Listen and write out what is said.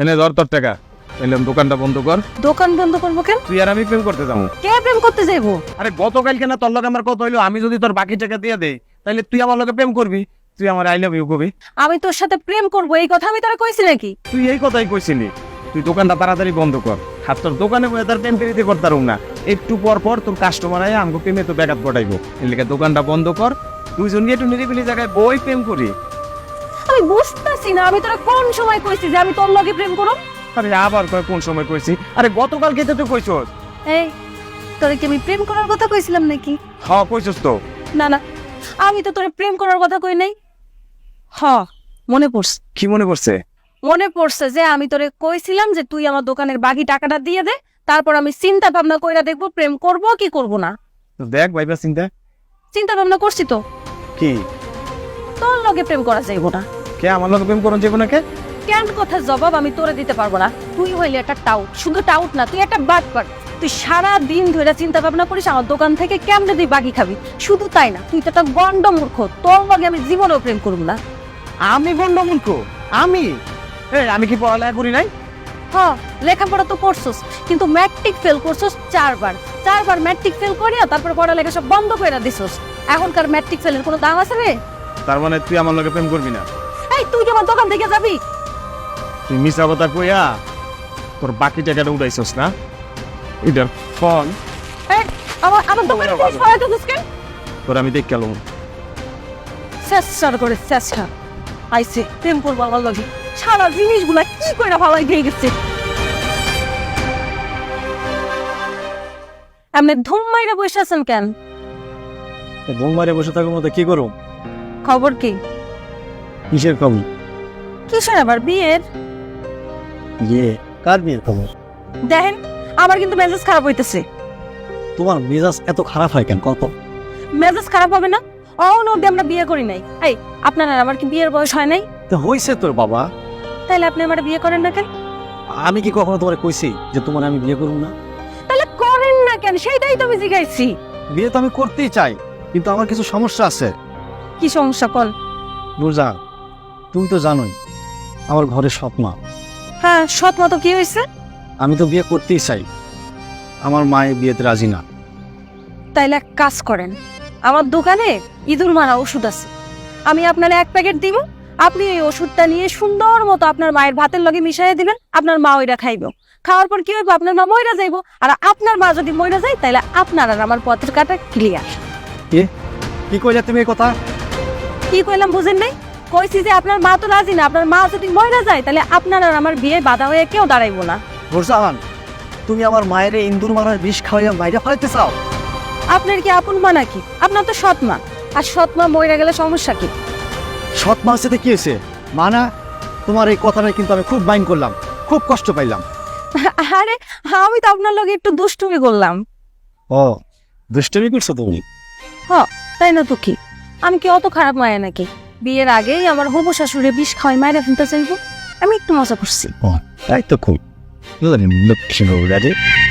এনে ধর তোর টাকা। এলাম দোকানটা বন্ধ কর। দোকান বন্ধ করব কেন? তুই আর আমি প্রেম করতে যাব। কে প্রেম করতে যাইবো? আরে গতকালকে না তোর লগে আমার কথা হইল আমি যদি তোর বাকি টাকা দিয়ে দেই তাহলে তুই আমার লগে প্রেম করবি। তুই আমার আই লাভ ইউ কবি। আমি তোর সাথে প্রেম করব এই কথা আমি তোরা কইছি নাকি? তুই এই কথাই কইছিলি। তুই দোকানটা তাড়াতাড়ি বন্ধ কর। আর তোর দোকানে বসে তার প্রেম করিতে করতারুম না। একটু পর পর তোর কাস্টমার আয় আমাকে প্রেমে তো ব্যাঘাত ঘটাইবো। এর লিগে দোকানটা বন্ধ কর। দুইজন নিয়ে একটু নিরিবিলি জায়গায় বই প্রেম করি। আমি বুঝতেছি না আমি তোরা কোন সময় কইছি যে আমি তোর লগে প্রেম করব আরে আবার কয় কোন সময় কইছি? আরে তো কইছস। এই তোরে কি আমি প্রেম করার কথা কইছিলাম নাকি? হ কইছস তো। না না আমি তো তোরে প্রেম করার কথা কই নাই। হ মনে পড়ছে। কি মনে করছে মনে পড়ছে যে আমি তোরে কইছিলাম যে তুই আমার দোকানের বাকি টাকাটা দিয়ে দে তারপর আমি চিন্তা ভাবনা কইরা দেখব প্রেম করব কি করব না। দেখ ভাইবা চিন্তা। চিন্তা ভাবনা করছি তো। কি? তোর লগে প্রেম করা যাইব না। কে? আমার লগে প্রেম করন যাব কেন কথার জবাব আমি তোরে দিতে পারব না? তুই হইলে একটা টাউট শুধু টাউট না তুই একটা বাট পার তুই সারা দিন ধরে চিন্তা ভাবনা করিস আমার দোকান থেকে কেমনে তুই বাকি খাবি? শুধু তাই না তুই তো একটা গন্ড মূর্খ। তোর লগে আমি জীবনেও প্রেম করব না। আমি গন্ডমূর্খ আমি? এই আমি কি পড়ালেখা করি নাই? হ লেখাপড়া তো পড়ছস কিন্তু ম্যাট্রিক ফেল করছস চারবার। চারবার ম্যাট্রিক ফেল করিয়া তারপর পড়ালেখা সব বন্ধ করে দিছস। এখনকার ম্যাট্রিক ফেলের কোনো দাম আছে রে? তার মানে তুই আমার লগে প্রেম করবি না? তুই কি আমার দোকান থেকে যাবি? তুই মিশা কথা কইয়া তোর বাকি টাকাটা উঠাইছস না? এটার ফোন। এই, আমার আমার দোকানে তুই সহায়তা দিস কেন? তোর আমি দেখ গেলাম করে চেষ্টা করব আমার লগে। সারা জিনিসগুলা কি করে ভালাই দিয়ে গেছে? এমনি ধুম মাইরা বসে আছেন কেন? ঘুম মারে বসে থাকার মতো কি করো খবর কি? কিসের খবর? কিসের আবার বিয়ের? ইয়ে কার বিয়ের খবর? দেখেন আমার কিন্তু মেজাজ খারাপ হইতেছে। তোমার মেজাজ এত খারাপ হয় কেন? কত? মেজাজ খারাপ হবে না? অন অব্দি আমরা বিয়ে করি নাই। এই আপনার আর আমার কি বিয়ের বয়স হয় নাই? তো হয়েছে তোর বাবা। তাইলে আপনি আমার বিয়ে করেন না কেন? আমি কি কখনো তোমার কইছি যে তোমার আমি বিয়ে করব না? তাহলে করেন না কেন? সেইটাই তো আমি জিজ্ঞাসি বিয়ে তো আমি করতেই চাই কিন্তু আমার কিছু সমস্যা আছে। কি সমস্যা কল নুরজান তুমি তো জানোই আমার ঘরে সৎ মা। হ্যাঁ সৎ তো কি হয়েছে? আমি তো বিয়ে করতেই চাই। আমার মায়ের বিয়েতে রাজি না। তাইলে এক কাজ করেন আমার দোকানে ইঁদুর মারা ওষুধ আছে। আমি আপনার এক প্যাকেট দিব আপনি এই ওষুধটা নিয়ে সুন্দর মতো আপনার মায়ের ভাতের লগে মিশাইয়ে দিবেন আপনার মা ওইটা খাইব। খাওয়ার পর কি হইব? আপনার মা ময়রা যাইব। আর আপনার মা যদি ময়রা যায় তাহলে আপনার আর আমার পথের কাটা ক্লিয়ার কি কইলে তুমি এই কথা? কি কইলাম বুঝেন নাই? কইছি যে আপনার মা তো রাজি না আপনার মা যদি মইরা যায় তাহলে আপনার আর আমার বিয়ে বাধা হয়ে কেউ দাঁড়াইবো না। নুরজান তুমি আমার মায়ের ইন্দুর মারার বিষ খাওয়াইয়া মাইরা ফেলাইতে চাও? আপনার কি আপন মা নাকি? আপনার তো সৎ মা। আর সৎ মা মইরা গেলে সমস্যা কি? সৎ মার সাথে কি হয়েছে? মানা তোমার এই কথাটা কিন্তু আমি খুব মাইন্ড করলাম খুব কষ্ট পাইলাম। আরে আমি তো আপনার লগে একটু দুষ্টুমি করলাম। ও দুষ্টুমি করছ তুমি? হ তাই না তো কি? আমি কি অত খারাপ মায়া নাকি? বিয়ের আগেই আমার হবু শাশুড়ি বিষ খাওয়াই মায়েরা ফেলতে চাইব। আমি একটু মজা করছি। তাই তো খুব। লক্ষ্মী